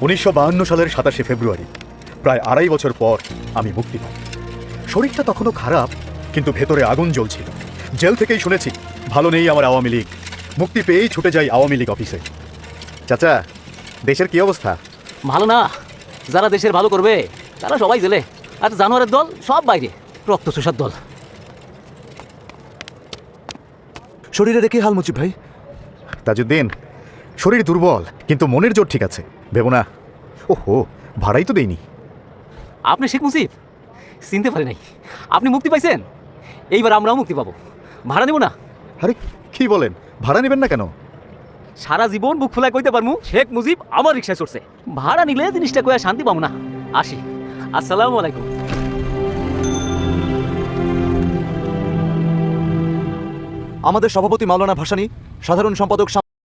উনিশশো বাহান্ন সালের সাতাশে ফেব্রুয়ারি। প্রায় আড়াই বছর পর আমি মুক্তি পাই। শরীরটা তখনও খারাপ কিন্তু ভেতরে আগুন জ্বলছিল। জেল থেকেই শুনেছি ভালো নেই আমার আওয়ামী লীগ। মুক্তি পেয়েই ছুটে যাই আওয়ামী লীগ অফিসে। চাচা দেশের কি অবস্থা? ভালো না। যারা দেশের ভালো করবে তারা সবাই জেলে। আর জানোয়ারের দল সব বাইরে রক্ত চোষার দল। শরীরে রেখে হাল মুচিব ভাই। তাজুদ্দিন শরীর দুর্বল কিন্তু মনের জোর ঠিক আছে। ভেবো না। ওহো ভাড়াই তো দেইনি। আপনি শেখ মুজিব? চিনতে পারি নাই। আপনি মুক্তি পাইছেন? এইবার আমরাও মুক্তি পাবো। ভাড়া নেব না? আরে কি বলেন? ভাড়া নেবেন না কেন? সারা জীবন বুক খোলায় কইতে পারমু শেখ মুজিব আমার রিক্সায় চড়ছে। ভাড়া নিলে জিনিসটা কয়ে শান্তি পাবো না। আসি। আসসালামু আলাইকুম। আমাদের সভাপতি মাওলানা ভাসানী সাধারণ সম্পাদক